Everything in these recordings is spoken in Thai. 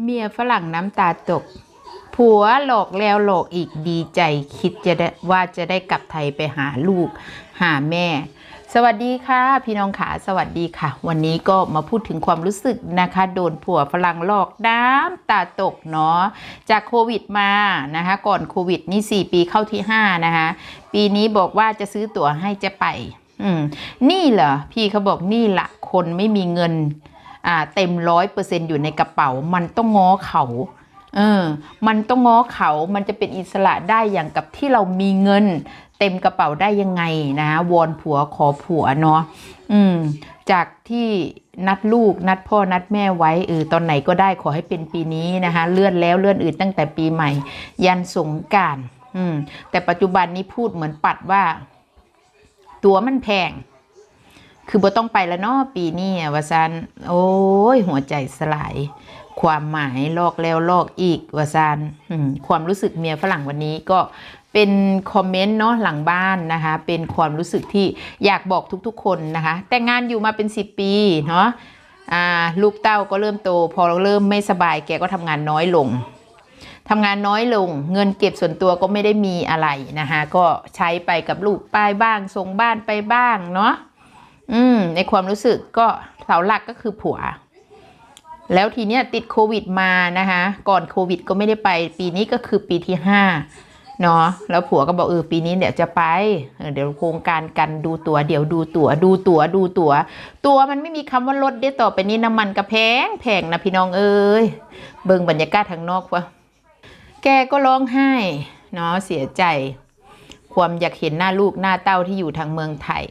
เมียฝรั่งน้ำตาตก ผัวหลอกแล้วหลอกอีกดีใจคิดจะได้ว่าจะได้กลับไทยไปหาลูกหาแม่ สวัสดีค่ะ พี่น้องขาสวัสดีค่ะ วันนี้ก็มาพูดถึงความรู้สึกนะคะ โดนผัวฝรั่งหลอกน้ำตาตกเนาะจากโควิดมานะคะ ก่อนโควิดนี่ 4 ปีเข้าที่ 5 นะคะ ปีนี้บอกว่าจะซื้อตั๋วให้จะไป อืมนี่เหรอพี่เขาบอกนี่ละคนไม่มีเงิน อ่าเต็มร้อยเปอร์เซ็นอยู่ในกระเป๋า มันต้องง้อเขาเออมันต้องง้อเขามันจะเป็นอิสระได้อย่างกับที่เรามีเงิน เต็มกระเป๋าได้ยังไงนะวอนผัวขอผัวเนาะอืมจากที่นัดลูกนัดพ่อนัดแม่ไว้เออตอนไหนก็ได้ขอให้เป็นปีนี้นะคะเลื่อนแล้วเลื่อนอื่นตั้งแต่ปีใหม่ ยันสงการอืมแต่ปัจจุบันนี้พูดเหมือนปัดว่า ตัวมันแพง คือบ่ต้องไปแล้วเนาะปีนี้ว่าซันโอ้ย หัวใจสลาย ความหมายลอกแล้วลอกอีกว่าซันความรู้สึกเมียฝรั่งวันนี้ก็เป็นคอมเมนต์เนาะหลังบ้านนะคะ เป็นความรู้สึกที่อยากบอกทุกๆ คนนะคะ แต่งงานอยู่มาเป็น 10 ปีเนาะลูกเต้าก็เริ่มโต พอเราเริ่มไม่สบายแกก็ทำงานน้อยลงทำงานน้อยลง เงินเก็บส่วนตัวก็ไม่ได้มีอะไรนะคะก็ใช้ไปกับลูกป้ายบ้างส่งบ้านไปบ้างเนาะ อืม ในความรู้สึกก็เสาหลักก็คือผัว แล้วทีเนี้ยติดโควิดมานะคะ ก่อนโควิดก็ไม่ได้ไป ปีนี้ก็คือปีที่ห้าเนาะ แล้วผัวก็บอกเออปีนี้เดี๋ยวจะไปเออเดี๋ยวโครงการกันดูตัว เดี๋ยวดูตัว ดูตัว ดูตัว ตัวมันไม่มีคำว่าลดได้ต่อไปนี้น้ำมันก็แพงแพงนะพี่น้องเอ้ย เบิ่งบรรยากาศทางนอกวะแกก็ร้องไห้เนาะเสียใจ ความอยากเห็นหน้าลูกหน้าเต้าที่อยู่ทางเมืองไทย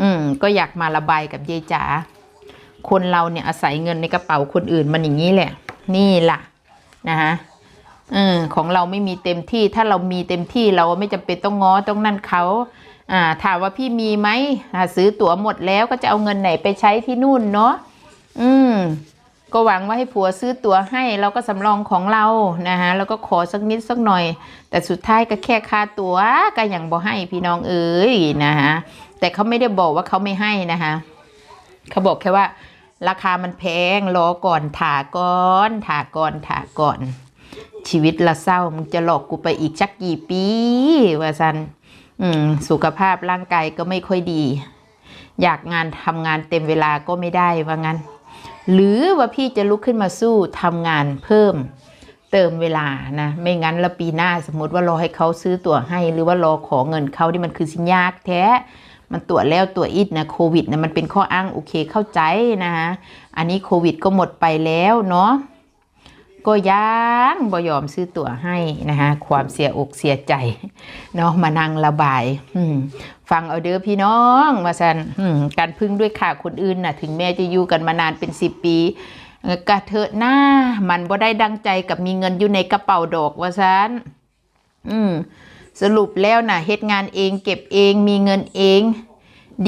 อืม ก็อยากมาระบายกับยายจ๋า คนเราเนี่ยอาศัยเงินในกระเป๋าคนอื่นมันอย่างนี้แหละ นี่ล่ะนะคะเออของเราไม่มีเต็มที่ ถ้าเรามีเต็มที่เราไม่จำเป็นต้องง้อต้องนั่นเขา อ่า ถามว่าพี่มีไหมอ่าซื้อตั๋วหมดแล้วก็จะเอาเงินไหนไปใช้ที่นู่นเนาะ อืม ก็หวังว่าให้ผัวซื้อตั๋วให้เราก็สำรองของเรานะคะแล้วก็ขอสักนิดสักหน่อย แต่สุดท้ายก็แค่ค่าตั๋วก็ยังบ่ให้พี่น้องเอ๋ยนะคะแต่เขาไม่ได้บอกว่าเขาไม่ให้นะคะเขาบอกแค่ว่า ราคามันแพงรอก่อนถาก่อนถาก่อนถาก่อน ชีวิตละเศร้ามึงจะหลอกกูไปอีกจักกี่ปีว่าซันอืมสุขภาพร่างกายก็ไม่ค่อยดี อยากงานทำงานเต็มเวลาก็ไม่ได้ว่างั้น หรือว่าพี่จะลุกขึ้นมาสู้ทำงานเพิ่มเติมเวลานะ ไม่งั้นละปีหน้าสมมติว่ารอให้เขาซื้อตั๋วให้ หรือว่ารอขอเงินเขาที่มันคือสินยากแท้ มันตรวแล้วตรวอีกนะโควิดนะมันเป็นข้ออ้างโอเคเข้าใจนะฮะอันนี้โควิดก็หมดไปแล้วเนาะ ก็ยังบ่ยอมซื้อตั๋วให้นะคะความเสียอกเสียใจเนาะมานั่งระบายฟังเอาเด้อพี่น้องมาสันการพึ่งด้วยข่าคนอื่นน่ะ ถึงแม้จะอยู่กันมานานเป็นสิบปีกะเถอะหน้ามันบ่ได้ดังใจกับมีเงินอยู่ในกระเป๋าดอกว่าซันอืมสรุปแล้วน่ะเฮ็ดงานเองเก็บเองมีเงินเอง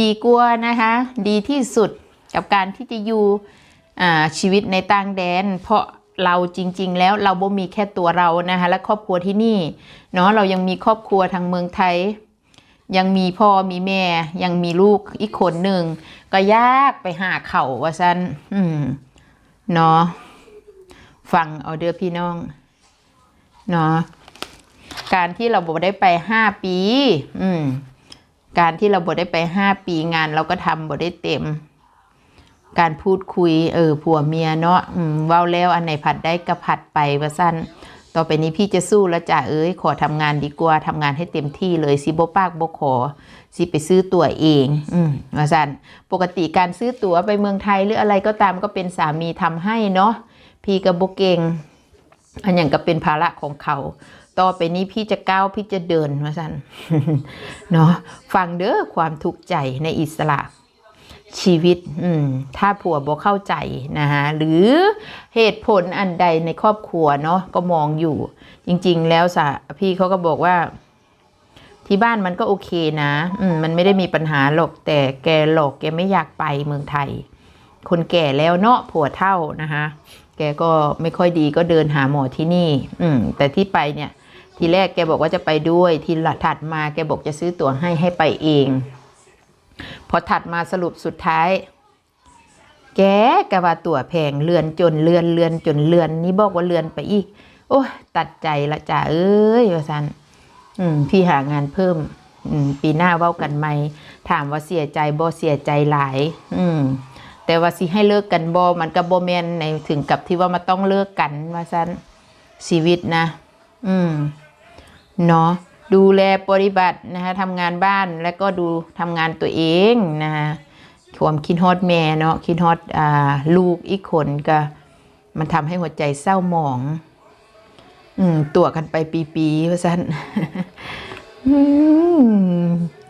ดีกว่านะคะ ดีที่สุดกับการที่จะอยู่อ่าชีวิตในต่างแดน เพราะ เราจริง ๆ แล้วเราบ่มีแค่ตัวเรานะคะและครอบครัวที่นี่เนาะเรายังมีครอบครัวทางเมืองไทย ยังมีพ่อมีแม่ ยังมีลูกอีกคนหนึ่งก็ยากไปหาเขาว่าซันอืมเนาะฟังเอาเด้อพี่น้องเนาะการที่เราบอกได้ไปห้าปี อืมการที่เราบอกได้ไปห้าปีงานเราก็ทำบอกได้เต็ม การพูดคุยเออผัวเมียเนาะเว้าแล้วอันไหนผัดได้ก็ผัดไปว่าสั้นต่อไปนี้พี่จะสู้แล้วจ้ะเอ้ยขอทำงานดีกว่าทำงานให้เต็มที่เลยสิบปากบ่ขอสิไปซื้อตั๋วเอง อืมว่าสั้นปกติการซื้อตั๋วไปเมืองไทยหรืออะไรก็ตามก็เป็นสามีทำให้เนาะพี่กับโบเกงอันอย่างก็เป็นภาระของเขาต่อไปนี้พี่จะก้าวพี่จะเดินว่าสั้นเนาะฟังเด้อความทุกข์ใจในอิสระ ชีวิตถ้าผัวบ่เข้าใจนะคะหรือเหตุผลอันใดในครอบครัวเนาะก็มองอยู่ จริง ๆ แล้วสะพี่เขาก็บอกว่า ที่บ้านมันก็โอเคนะมมันไม่ได้มีปัญหาหรอกแต่แกหลอกแกไม่อยากไปเมืองไทย คนแก่แล้วเนาะผัวเท่านะคะแกก็ไม่ค่อยดีก็เดินหาหมอที่นี่ อืม แต่ที่ไปเนี่ย ทีแรกแกบอกว่าจะไปด้วย ทีหลังถัดมาแกบอกจะซื้อตั๋วให้ให้ไปเอง พอถัดมาสรุปสุดท้าย แกกะว่าตัวแพงเลือนจนเลือนเลือนจนเลือนนี่บอกว่าเลือนไปอีก โอ้ตัดใจละจ้าเอ้ยว่าซันอืมพี่หางานเพิ่ม อืม ปีหน้าเว้ากันไหมถามว่าเสียใจบ่เสียใจหลาย อืม แต่ว่าสิให้เลิกกันบ่มันก็บ่แมนในถึงกับที่ว่ามันต้องเลิกกันว่าซันชีวิตนะ อืม เนาะ ดูแลปฏิบัตินะคะทำงานบ้านแล้วก็ดูทำงานตัวเองนะคะความคิดฮอดแม่เนาะคิดฮอดอ่าลูกอีกคนก็มันทำให้หัวใจเศร้าหมอง อืมตัวกันไปปีๆว่าสั้นอืม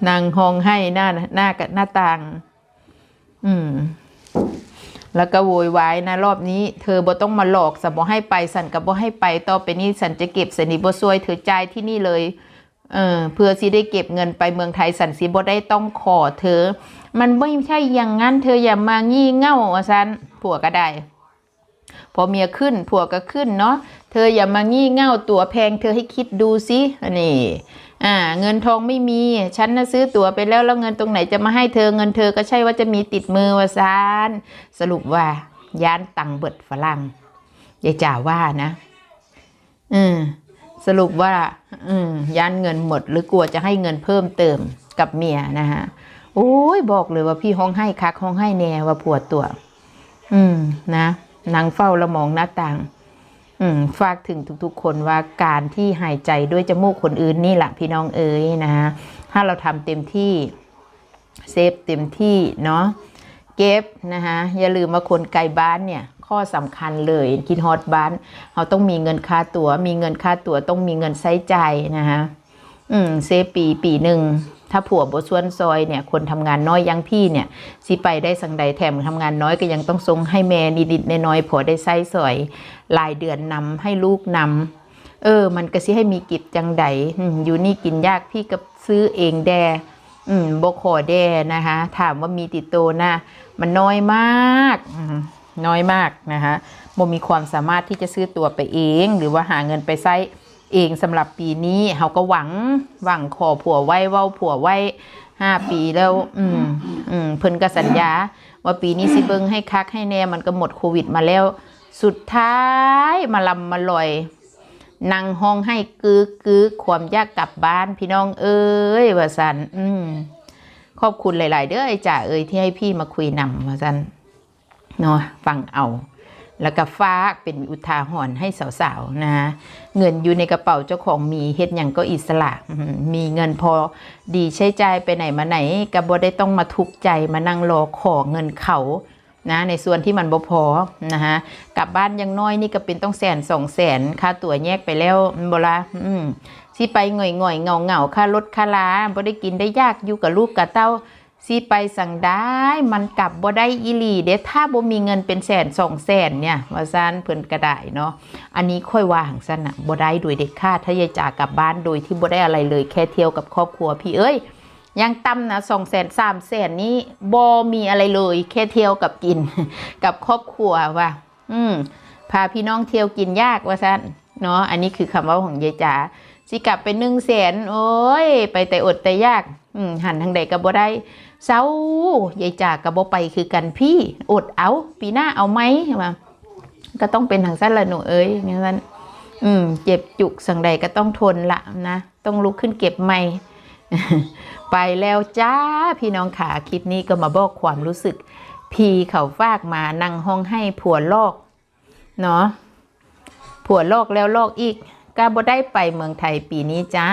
นางห้องให้หน้าหน้ากับหน้าต่าง อืม แล้วก็โวยวายนะ รอบนี้ เธอบ่ต้องมาหลอกสับบ่ให้ไปสันกับบ่ให้ไปต่อไปนี้สันจะเก็บสนิบ่ซวยเธอจ่ายที่นี่เลย เออเพื่อสิได้เก็บเงินไปเมืองไทยสันสิบ่ได้ต้องขอเธอ มันไม่ใช่อย่างนั้นเธออย่ามางี่เง่าสันผัวก็ได้ พอเมียขึ้นผัวก็ขึ้นเนาะเธออย่ามางี่เง่าตั๋วแพงเธอให้คิดดูสิอันนี้อ่าเงินทองไม่มีฉันน่ะซื้อตั๋วไปแล้วแล้วเงินตรงไหนจะมาให้เธอเงินเธอก็ใช่ว่าจะมีติดมือว่าซานสรุปว่าย้านตังเบิดฝรั่งยายจ่าว่านะอืม สรุปว่าอืมย้านเงินหมดหรือกลัวจะให้เงินเพิ่มเติมกับเมียนะฮะโอ้ยบอกเลยว่าพี่ห้องให้คักห้องให้แน่ว่าผัวตัว อืมนะนางเฝ้าละมองหน้าต่าง อืมฝากถึงทุกๆ คนว่าการที่หายใจด้วยจมูกคนอื่นนี่แหละพี่น้องเอ๋ยนะฮะถ้าเราทำเต็มที่เซฟเต็มที่เนาะเก็บนะคะอย่าลืมว่าคนไกลบ้านเนี่ย ข้อสำคัญเลยคิดฮอตบ้านเขาต้องมีเงินค่าตัว๋ว มีเงินค่าตั๋วต้องมีเงินใช้ใจนะคะอืมเซฟปีปีหนึ่งถ้าผัวบส่วนซอยเนี่ยคนทำงานน้อยยังพี่เนี่ยสิไปได้สังใดแถมทำงานน้อยก็ยังต้องทรงให้แม่นิดๆน้อยๆผัวได้ใช้สอยรายเดือนนำให้ลูกนำเออ มันก็สิให้มีกิจจังใดอยู่นี่กินยากพี่ก็ซื้อเองแดอืมบขอแดนะคะถามว่ามีติดตัวนะมันน้อยมากอืม น้อยมากนะคะบ่มีความสามารถที่จะซื้อตัวไปเอง หรือว่าหาเงินไปใช้เองสำหรับปีนี้เขาก็หวังหวังขอผัวไว้เว้าผัวไว้ห้าปีแล้ว อืมอืมเพิ่นก็สัญญา ว่าปีนี้สิเบิงให้คักให้แน่มันก็หมดโควิดมาแล้ว สุดท้ายมาลำมาลอยนั่งห้องให้กึกกึกความยากกลับบ้านพี่น้องเอ้ยว่าสันอืมขอบคุณหลาย ๆ เด้อไอ้จ่าเอ้ยที่ให้พี่มาคุยนำว่าสัน เนาะฟังเอา แล้วก็ฝาเป็นอุทาหรณ์ให้สาวๆนะเงินอยู่ในกระเป๋าเจ้าของมีเฮ็ดอย่างก็อิสระ มีเงินพอดีใช้ใจไปไหนมาไหนก็บ่ได้ต้องมาทุกข์ใจมานั่งรอขอเงินเขานะในส่วนที่มันบ่พอนะฮะกลับบ้านยังน้อยนี่ก็เป็นต้องแสนสองแสนค่าตั๋วแยกไปแล้วบ่ละอืมสิไปง่อยๆเงาเงาๆค่ารถค่าลาบ่ได้กินได้ยากอยู่กับลูกกับเต้า สิไปสั่งได้มันกลับบ่ได้อีหลีเด้ถ้าบ่มีเงินเป็นแสนสองแสนเนี่ยว่าซันเพิ่นก็ได้เนาะอันนี้ค่อยว่าหังซันน่ะบ่ได้โดยเด็ดขาดถ้ายายจากลับบ้านโดยที่บ่ได้อะไรเลยแค่เที่ยวกับครอบครัวพี่เอ้ยยังต่ำนะสองแสนสามแสนนี้บ่มีอะไรเลย แค่เที่ยวกับกิน กับครอบครัวว่า อืมพาพี่น้องเที่ยวกินยากว่าซันเนาะอันนี้คือคำว่าของยายจ๋าสิกลับไปหนึ่งแสนโอ้ย ไปแต่อดแต่ยาก อืมหันทางใดก็บ่ได้ เศร้ายายจาก็บ่ไปคือกันพี่อดเอา ปีหน้าเอาไหมว่าก็ต้องเป็นทางสั้นละหนูเอ้ยงั้นนั้นอืม เจ็บจุกสังใดก็ต้องทนละนะ ต้องลุกขึ้นเก็บไม่ไปแล้วจ้า พี่น้องขาคลิปนี้ก็มาบอกความรู้สึก พีเขาฟากมานั่งห้องให้ผัวลอก เนาะผัวลอกแล้วลอกอีกก็บ่ได้ไปเมืองไทยปีนี้จ้า